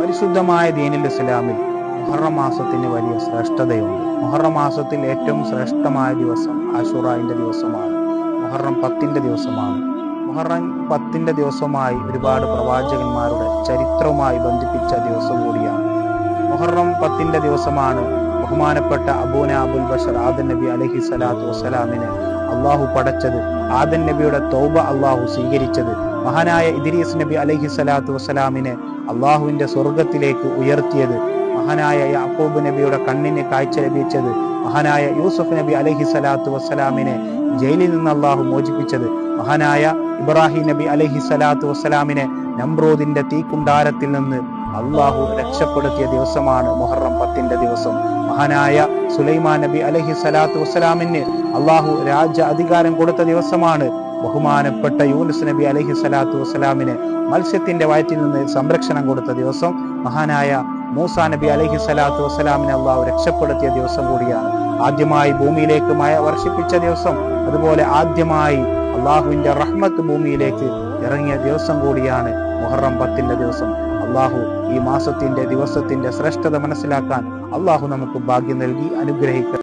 പരിശുദ്ധമായ ദീനിൽ ഇസ്ലാമിൽ മുഹറം മാസത്തിന് വലിയ ശ്രേഷ്ഠതയുണ്ട്. മുഹറം മാസത്തിൽ ഏറ്റവും ശ്രേഷ്ഠമായ ദിവസം ആശുറായിന്റെ ദിവസമാണ്. മുഹറം പത്തിന്റെ ദിവസമാണ്. മുഹറം പത്തിന്റെ ദിവസമായി ഒരുപാട് പ്രവാചകന്മാരുടെ ചരിത്രവുമായി ബന്ധിപ്പിച്ച ദിവസം കൂടിയാണ്. മുഹറം പത്തിന്റെ ദിവസമാണ് ബഹുമാനപ്പെട്ട അബൂന അബുൽ ബഷർ ആദൻ നബി അലഹി സ്വലാത്തു വസ്സലാമിനെ അള്ളാഹു പടച്ചത്. ആദൻ നബിയുടെ തൗബ അള്ളാഹു സ്വീകരിച്ചത്. മഹാനായ ഇദ്രീസ് നബി അലഹി സ്വലാത്തു വസ്സലാമിനെ അള്ളാഹുവിന്റെ സ്വർഗത്തിലേക്ക് ഉയർത്തിയത്. മഹാനായ യാക്കൂബ് നബിയുടെ കണ്ണിന് കാഴ്ച ലഭിച്ചത് മഹാനായ യൂസഫ് നബി അലഹി സ്വലാത്തു വസ്സലാമിനെ ജയിലിൽ നിന്ന് അള്ളാഹു മോചിപ്പിച്ചത്. മഹാനായ ഇബ്രാഹിം നബി അലഹി സ്വലാത്തു വസ്സലാമിനെ നമ്രോദിന്റെ തീക്കുണ്ടാരത്തിൽ നിന്ന് അള്ളാഹു രക്ഷപ്പെടുത്തിയ ദിവസമാണ് മുഹറം പത്തിന്റെ ദിവസം. മഹാനായ സുലൈമാൻ നബി അലഹി സലാത്തു വസ്സലാമിന് അള്ളാഹു രാജ അധികാരം കൊടുത്ത ദിവസമാണ് ബഹുമാനപ്പെട്ട യൂനുസ് നബി അലഹി സലാത്തു വസ്സലാമിന് മത്സ്യത്തിന്റെ വയറ്റിൽ നിന്ന് സംരക്ഷണം കൊടുത്ത ദിവസം. മഹാനായ മൂസ നബി അലഹി സലാത്തു വസ്സലാമിനെ അള്ളാഹു രക്ഷപ്പെടുത്തിയ ദിവസം കൂടിയാണ്. ആദ്യമായി ഭൂമിയിലേക്ക് മഴ വർഷിപ്പിച്ച ദിവസം അതുപോലെ ആദ്യമായി അള്ളാഹുവിന്റെ റഹ്മത്ത് ഭൂമിയിലേക്ക് ഇറങ്ങിയ ദിവസം കൂടിയാണ് മുഹറം പത്തിന്റെ ദിവസം. അള്ളാഹു ഈ മാസത്തിന്റെ ദിവസത്തിന്റെ ശ്രേഷ്ഠത മനസ്സിലാക്കാൻ അള്ളാഹു നമുക്ക് ഭാഗ്യം നൽകി അനുഗ്രഹിക്കുക